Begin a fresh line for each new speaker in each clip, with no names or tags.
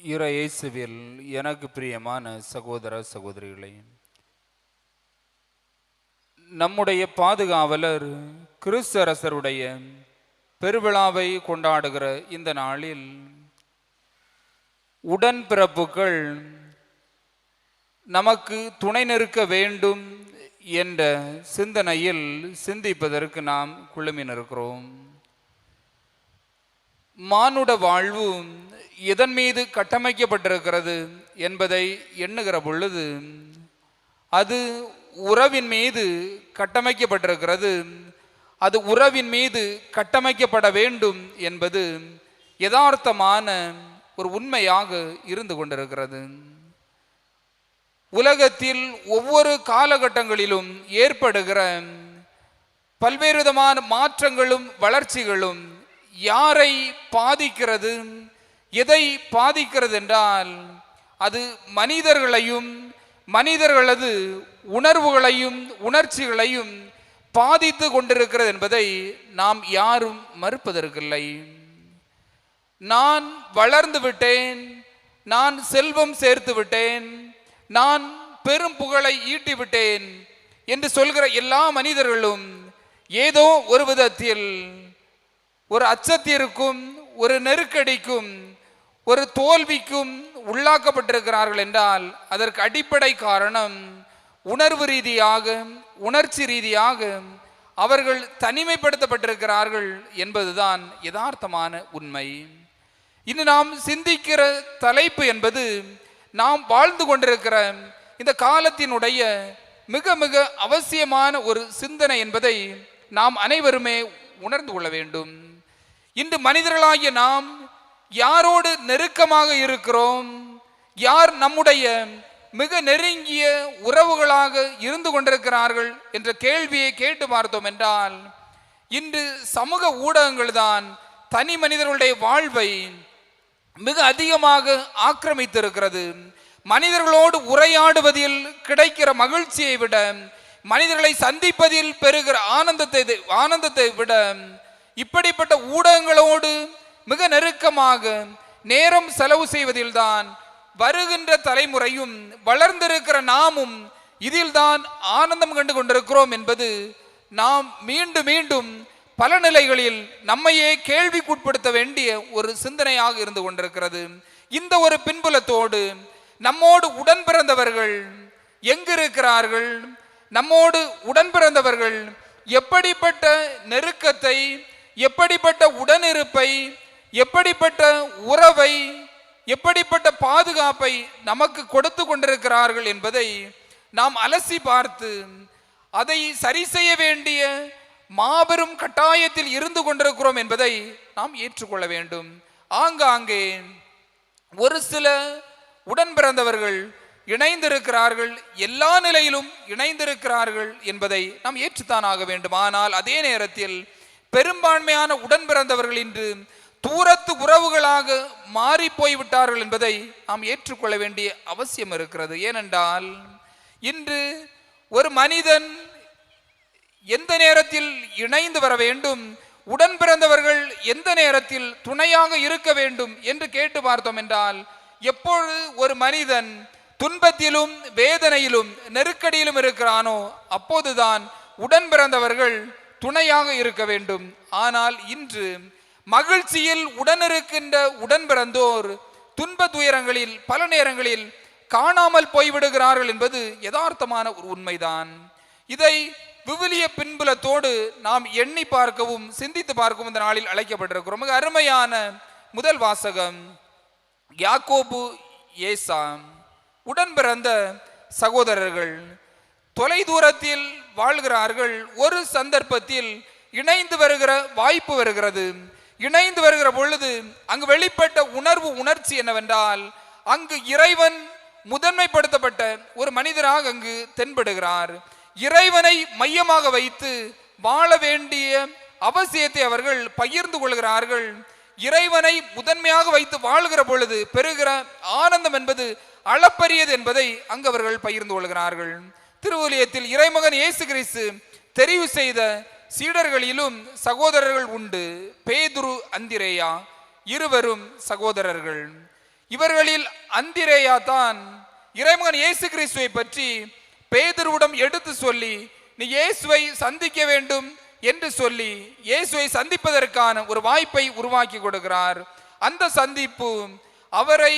இற இயேசுவில் எனக்கு பிரியமான சகோதர சகோதரிகளே நம்முடைய பாதுகாவலர் கிறிஸ்தரசருடைய பெருவிழாவை கொண்டாடுகிற இந்த நாளில் உடன்பிறப்புகள் நமக்கு துணை நிற்க வேண்டும் என்ற சிந்தனையில் சிந்திப்பதற்கு நாம் குழுமினிருக்கிறோம். மானுட வாழ்வு எதன் மீது கட்டமைக்கப்பட்டிருக்கிறது என்பதை எண்ணுகிற பொழுது அது உறவின் மீது கட்டமைக்கப்பட்டிருக்கிறது. அது உறவின் மீது கட்டமைக்கப்பட வேண்டும் என்பது யதார்த்தமான ஒரு உண்மையாக இருந்து கொண்டிருக்கிறது. உலகத்தில் ஒவ்வொரு காலகட்டங்களிலும் ஏற்படுகிற பல்வேறு விதமான மாற்றங்களும் வளர்ச்சிகளும் யாரை பாதிக்கிறது எதை பாதிக்கிறது என்றால் அது மனிதர்களையும் மனிதர்களது உணர்வுகளையும் உணர்ச்சிகளையும் பாதித்து கொண்டிருக்கிறது என்பதை நாம் யாரும் மறுப்பதற்கில்லை. நான் வளர்ந்து விட்டேன் நான் செல்வம் சேர்த்து விட்டேன் நான் பெரும் புகழை ஈட்டி விட்டேன் என்று சொல்கிற எல்லா மனிதர்களும் ஏதோ ஒரு விதத்தில் ஒரு அச்சத்திற்கும் ஒரு நெருக்கடிக்கும் ஒரு தோல்விக்கும் உள்ளாக்கப்பட்டிருக்கிறார்கள் என்றால் அதற்கு அடிப்படை காரணம் உணர்வு ரீதியாக உணர்ச்சி ரீதியாக அவர்கள் தனிமைப்படுத்தப்பட்டிருக்கிறார்கள் என்பதுதான் யதார்த்தமான உண்மை. இன்று நாம் சிந்திக்கிற தலைப்பு என்பது நாம் வாழ்ந்து கொண்டிருக்கிற இந்த காலத்தினுடைய மிக மிக அவசியமான ஒரு சிந்தனை என்பதை நாம் அனைவருமே உணர்ந்து கொள்ள வேண்டும். இன்று மனிதர்களாகிய நாம் யாரோடு நெருக்கமாக இருக்கிறோம்? யார் நம்முடைய மிக நெருங்கிய உறவுகளாக இருந்து கொண்டிருக்கிறார்கள் என்ற கேள்வியை கேட்டு பார்த்தோம் என்றால் இன்று சமூக ஊடகங்கள் தான் தனி மனிதர்களுடைய வாழ்வை மிக அதிகமாக ஆக்கிரமித்திருக்கிறது. மனிதர்களோடு உரையாடுவதில் கிடைக்கிற மகிழ்ச்சியை விட மனிதர்களை சந்திப்பதில் பெறுகிற ஆனந்தத்தை ஆனந்தத்தை விட இப்படிப்பட்ட ஊடகங்களோடு மிக நெருக்கமாக நேரம் செலவு செய்வதில்தான் வருகின்ற தலைமுறையும் வளர்ந்திருக்கிற நாமும் இதில்தான் ஆனந்தம் கண்டு கொண்டிருக்கிறோம் என்பது நாம் மீண்டும் மீண்டும் பல நிலைகளில் நம்மையே கேள்விக்குட்படுத்த வேண்டிய ஒரு சிந்தனையாக இருந்து கொண்டிருக்கிறது. இந்த ஒரு பின்புலத்தோடு நம்மோடு உடன் பிறந்தவர்கள் எங்கிருக்கிறார்கள்? நம்மோடு உடன் பிறந்தவர்கள் எப்படிப்பட்ட நெருக்கத்தை எப்படிப்பட்ட உடனிருப்பை எப்படிப்பட்ட உறவை எப்படிப்பட்ட பாதுகாப்பை நமக்கு கொடுத்து கொண்டிருக்கிறார்கள் என்பதை நாம் அலசி பார்த்து அதை சரி செய்ய வேண்டிய மாபெரும் கட்டாயத்தில் இருந்து கொண்டிருக்கிறோம் என்பதை நாம் ஏற்றுக்கொள்ள வேண்டும். ஆங்காங்கே ஒரு சில உடன் பிறந்தவர்கள் இணைந்திருக்கிறார்கள் எல்லா நிலையிலும் இணைந்திருக்கிறார்கள் என்பதை நாம் ஏற்றுத்தான் ஆக வேண்டும். ஆனால் அதே நேரத்தில் பெரும்பான்மையான உடன் பிறந்தவர்கள் இன்று தூரத்து உறவுகளாக மாறி போய்விட்டார்கள் என்பதை நாம் ஏற்றுக்கொள்ள வேண்டிய அவசியம் இருக்கிறது. ஏனென்றால் இன்று ஒரு மனிதன் எந்த நேரத்தில் இணைந்து வர வேண்டும் உடன் பிறந்தவர்கள் எந்த நேரத்தில் துணையாக இருக்க வேண்டும் என்று கேட்டு பார்த்தோம் என்றால் எப்பொழுது ஒரு மனிதன் துன்பத்திலும் வேதனையிலும் நெருக்கடியிலும் இருக்கிறானோ அப்போதுதான் உடன் பிறந்தவர்கள் துணையாக இருக்க வேண்டும். ஆனால் இன்று மகிழ்ச்சியில் உடனிருக்கின்ற உடன் பிறந்தோர் துன்ப துயரங்களில் பல நேரங்களில் காணாமல் போய்விடுகிறார்கள் என்பது யதார்த்தமான ஒரு உண்மைதான். இதை விவிலிய பின்புலத்தோடு நாம் எண்ணி பார்க்கவும் சிந்தித்து பார்க்கவும் இந்த நாளில் அழைக்கப்பட்டிருக்கிறோம். மிக அருமையான முதல் வாசகம் யாக்கோபு ஏசா. உடன் பிறந்த சகோதரர்கள் தொலை தூரத்தில் வாழ்கிறார்கள். ஒரு சந்தர்ப்பத்தில் இணைந்து வருகிற வாய்ப்பு வருகிறது. இணைந்து வருகிற பொழுது அங்கு வெளிப்பட்ட உணர்வு உணர்ச்சி என்னவென்றால் அங்கு இறைவன் முதன்மைப்படுத்தப்பட்ட ஒரு மனிதராக அங்கு தென்படுகிறார். இறைவனை மையமாக வைத்து வாழ வேண்டிய அவசியத்தை அவர்கள் பகிர்ந்து கொள்கிறார்கள். இறைவனை முதன்மையாக வைத்து வாழ்கிற பொழுது பெறுகிற ஆனந்தம் என்பது அளப்பரியது என்பதை அங்கு அவர்கள் பகிர்ந்து கொள்கிறார்கள். திருவுலியத்தில் இறைமகன் இயேசு கிறிஸ்து தெரிவு செய்த சீடர்களிலும் சகோதரர்கள் உண்டு. பேதுரு அந்திரேயா இருவரும் சகோதரர்கள்.
இவர்களில் அந்திரேயா தான் இறைமகன் இயேசு கிறிஸ்துவை பற்றி பேதுருவிடம் எடுத்து சொல்லி நீ இயேசுவை சந்திக்க வேண்டும் என்று சொல்லி இயேசுவை சந்திப்பதற்கான ஒரு வாய்ப்பை உருவாக்கி கொடுக்கிறார். அந்த சந்திப்பு அவரை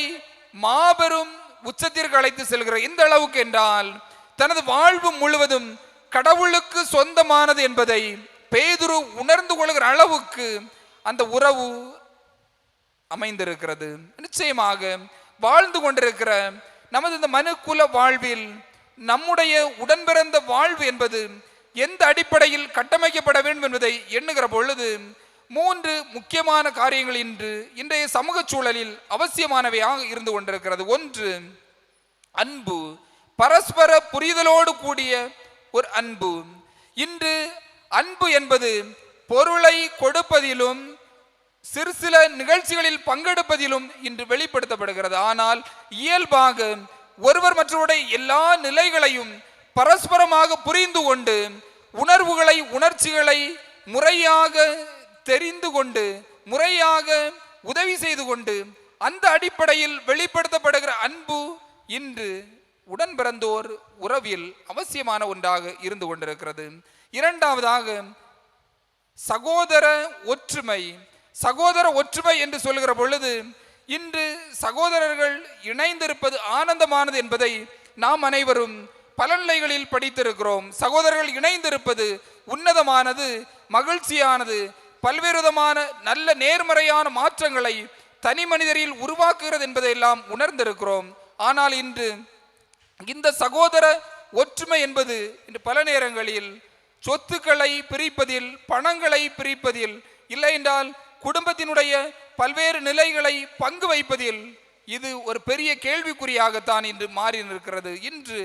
மாபெரும் உச்சத்திற்கு அழைத்து செல்கிற இந்த அளவுக்கு என்றால் தனது வாழ்வு முழுவதும் கடவுளுக்கு சொந்தமானது என்பதை பேதுரு உணர்ந்து கொள்கிற அளவுக்கு அந்த உறவு அமைந்திருக்கிறது. நிச்சயமாக வாழ்ந்து கொண்டிருக்கிற நமது இந்த மனுக்குல வாழ்வில் நம்முடைய உடன்பிறந்த வாழ்வு என்பது எந்த அடிப்படையில் கட்டமைக்கப்பட வேண்டும் என்பதை எண்ணுகிற பொழுது மூன்று முக்கியமான காரியங்கள் இன்று இன்றைய சமூக சூழலில் அவசியமானவையாக இருந்து கொண்டிருக்கிறது. ஒன்று அன்பு. பரஸ்பர புரிதலோடு கூடிய ஒரு அன்பு. இன்று அன்பு என்பது பொருளை கொடுப்பதிலும் சிறு சில நிகழ்ச்சிகளில் பங்கெடுப்பதிலும் இன்று வெளிப்படுத்தப்படுகிறது. ஆனால் இயல்பாக ஒருவர் மற்றவருடைய எல்லா நிலைகளையும் பரஸ்பரமாக புரிந்து கொண்டு உணர்வுகளை உணர்ச்சிகளை முறையாக தெரிந்து கொண்டு முறையாக உதவி செய்து கொண்டு அந்த அடிப்படையில் வெளிப்படுத்தப்படுகிற அன்பு இன்று உடன் பிறந்தோர் உறவில் அவசியமான ஒன்றாக இருந்து கொண்டிருக்கிறது. இரண்டாவதாக சகோதர ஒற்றுமை சகோதர ஒற்றுமை என்று சொல்லுகிற பொழுது இன்று சகோதரர்கள் இணைந்திருப்பது ஆனந்தமானது என்பதை நாம் அனைவரும் பல நிலைகளில் படித்திருக்கிறோம். சகோதரர்கள் இணைந்திருப்பது உன்னதமானது மகிழ்ச்சியானது பல்வேறு விதமான நல்ல நேர்மறையான மாற்றங்களை தனி மனிதரில் உருவாக்குகிறது என்பதையெல்லாம் உணர்ந்திருக்கிறோம். ஆனால் இன்று இந்த சகோதர ஒற்றுமை என்பது இன்று பல நேரங்களில் சொத்துக்களை பிரிப்பதில் பணங்களை பிரிப்பதில் இல்லை என்றால் குடும்பத்தினுடைய பல்வேறு நிலைகளை பங்கு வைப்பதில் இது ஒரு பெரிய கேள்விக்குறியாகத்தான் இன்று மாறி நிற்கிறது இன்று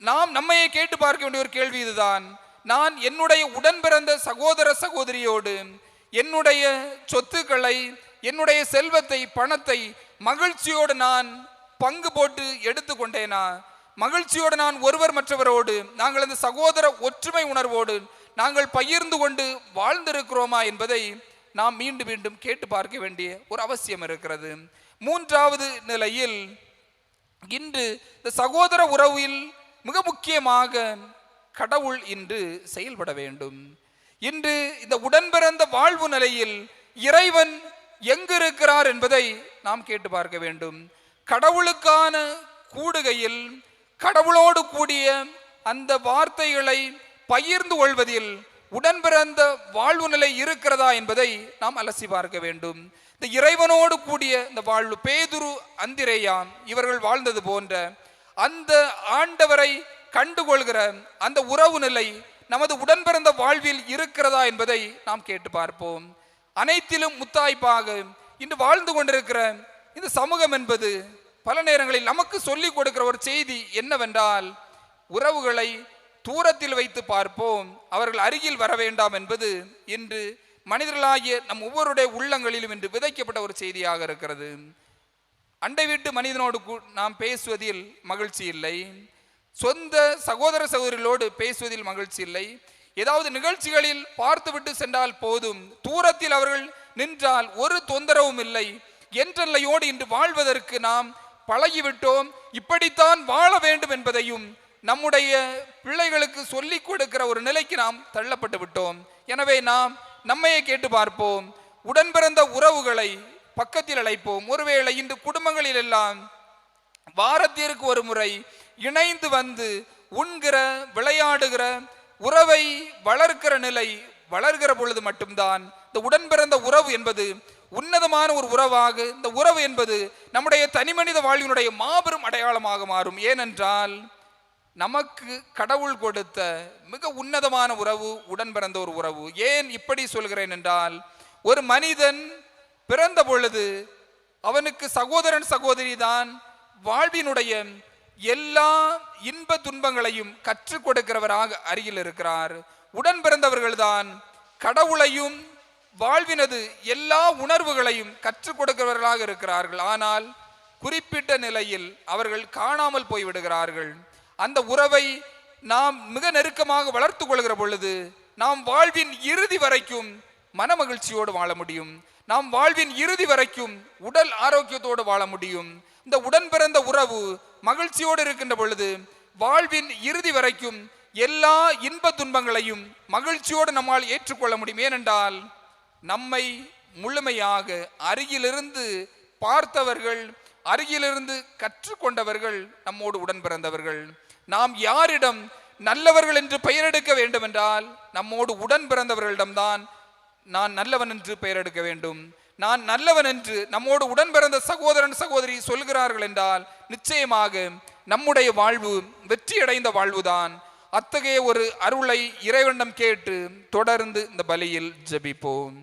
நாம் நம்மையே கேட்டு பார்க்க வேண்டிய ஒரு கேள்வி இதுதான். நான் என்னுடைய உடன் பிறந்த சகோதர சகோதரியோடு என்னுடைய சொத்துக்களை என்னுடைய செல்வத்தை பணத்தை மகிழ்ச்சியோடு நான் பங்கு போட்டு எடுத்துக்கொண்டேனா? மகிழ்ச்சியோடு நான் ஒருவர் மற்றவரோடு நாங்கள் இந்த சகோதர ஒற்றுமை உணர்வோடு நாங்கள் பகிர்ந்து கொண்டு வாழ்ந்திருக்கிறோமா என்பதை நாம் மீண்டும் மீண்டும் கேட்டு பார்க்க வேண்டிய ஒரு அவசியம் இருக்கிறது. மூன்றாவது நிலையில் இன்று இந்த சகோதர உறவில் மிக முக்கியமாக கடவுள் இன்று செயல்பட வேண்டும். இன்று இந்த உடன்பிறந்த வாழ்வு நிலையில் இறைவன் எங்கு இருக்கிறார் என்பதை நாம் கேட்டு பார்க்க வேண்டும். கடவுளுக்கான கூடுகையில் கடவுளோடு கூடிய அந்த வார்த்தைகளை பகிர்ந்து கொள்வதில் உடன்பிறந்த வாழ்வு நிலை இருக்கிறதா என்பதை நாம் அலசி பார்க்க வேண்டும். இந்த இறைவனோடு கூடிய இந்த வாழ்வு பேதுரு அந்திரேயாம் இவர்கள் வாழ்ந்தது போன்ற அந்த ஆண்டவரை கண்டுகொள்கிற அந்த உறவு நிலை நமது உடன்பிறந்த வாழ்வில் இருக்கிறதா என்பதை நாம் கேட்டு பார்ப்போம். அனைத்திலும் முத்தாய்ப்பாக இன்று வாழ்ந்து கொண்டிருக்கிற இந்த சமூகம் என்பது பல நேரங்களில் நமக்கு சொல்லிக் கொடுக்கிற ஒரு செய்தி என்னவென்றால் உறவுகளை தூரத்தில் வைத்து பார்ப்போம் அவர்கள் அருகில் வர வேண்டாம் என்பது இன்று மனிதர்களாகிய நம் ஒவ்வொருடைய உள்ளங்களிலும் இன்று விதைக்கப்பட்ட ஒரு செய்தியாக இருக்கிறது. அண்டை வீட்டு மனிதனோடு கூ- நாம் பேசுவதில் மகிழ்ச்சி இல்லை. சொந்த சகோதர சகோதரிகளோடு பேசுவதில் மகிழ்ச்சி இல்லை. ஏதாவது நிகழ்ச்சிகளில் பார்த்துவிட்டு சென்றால் போதும். தூரத்தில் அவர்கள் நின்றால் ஒரு தொந்தரவும் இல்லை. என்றெல்லையோடு இன்று வாழ்வதற்கு நாம் பழகிவிட்டோம் இப்படித்தான் வாழ வேண்டும் என்பதையும் நம்முடைய பிள்ளைகளுக்கு சொல்லிக் கொடுக்கிற ஒரு நிலைக்கு நாம் தள்ளப்பட்டு விட்டோம். எனவே நாம் நம்மையே கேட்டு பார்ப்போம். உடன் பிறந்த உறவுகளை பக்கத்தில் அழைப்போம். ஒருவேளை இன்று குடும்பங்களில் எல்லாம் வாரத்திற்கு ஒரு முறை இணைந்து வந்து உண்கிற விளையாடுகிற உறவை வளர்க்கிற நிலை வளர்கிற பொழுது மட்டும்தான் இந்த உடன் பிறந்த உறவு என்பது உன்னதமான ஒரு உறவாக இந்த உறவு என்பது நம்முடைய தனிமனித வாழ்வினுடைய மாபெரும் அடையாளமாக மாறும். ஏனென்றால் நமக்கு கடவுள் கொடுத்த மிக உன்னதமான உறவு உடன் பிறந்த ஒரு உறவு. ஏன் இப்படி சொல்கிறேன் என்றால் ஒரு மனிதன் பிறந்த பொழுது அவனுக்கு சகோதரன் சகோதரி தான் வாழ்வினுடைய எல்லா இன்ப துன்பங்களையும் கற்றுக் கொடுக்கிறவராக அருகில் இருக்கிறார். உடன் பிறந்தவர்கள்தான் கடவுளையும் வாழ்வினது எல்லா உணர்வுகளையும் கற்றுக் கொடுக்கிறவர்களாக இருக்கிறார்கள். ஆனால் குறிப்பிட்ட நிலையில் அவர்கள் காணாமல் போய்விடுகிறார்கள். அந்த உறவை நாம் மிக நெருக்கமாக வளர்த்து கொள்கிற பொழுது நாம் வாழ்வின் இறுதி வரைக்கும் மனமகிழ்ச்சியோடு வாழ முடியும். நாம் வாழ்வின் இறுதி வரைக்கும் உடல் ஆரோக்கியத்தோடு வாழ முடியும். இந்த உடன் பிறந்த உறவு மகிழ்ச்சியோடு இருக்கின்ற பொழுது வாழ்வின் இறுதி வரைக்கும் எல்லா இன்ப துன்பங்களையும் மகிழ்ச்சியோடு நம்மால் ஏற்றுக்கொள்ள முடியும். ஏனென்றால் நம்மை முழுமையாக அருகிலிருந்து பார்த்தவர்கள் அருகிலிருந்து கற்றுக்கொண்டவர்கள் நம்மோடு உடன் பிறந்தவர்கள் நாம் யாரிடம் நல்லவர்கள் என்று பெயரெடுக்க வேண்டும் என்றால் நம்மோடு உடன் பிறந்தவர்களிடம்தான் நான் நல்லவன் என்று பெயர் எடுக்க வேண்டும். நான் நல்லவன் என்று நம்மோடு உடன் பிறந்த சகோதரன் சகோதரி சொல்கிறார்கள் என்றால் நிச்சயமாக நம்முடைய வாழ்வு வெற்றியடைந்த வாழ்வுதான். அத்தகைய ஒரு அருளை இறைவனிடம் கேட்டு தொடர்ந்து இந்த பலியில் ஜெபிப்போம்.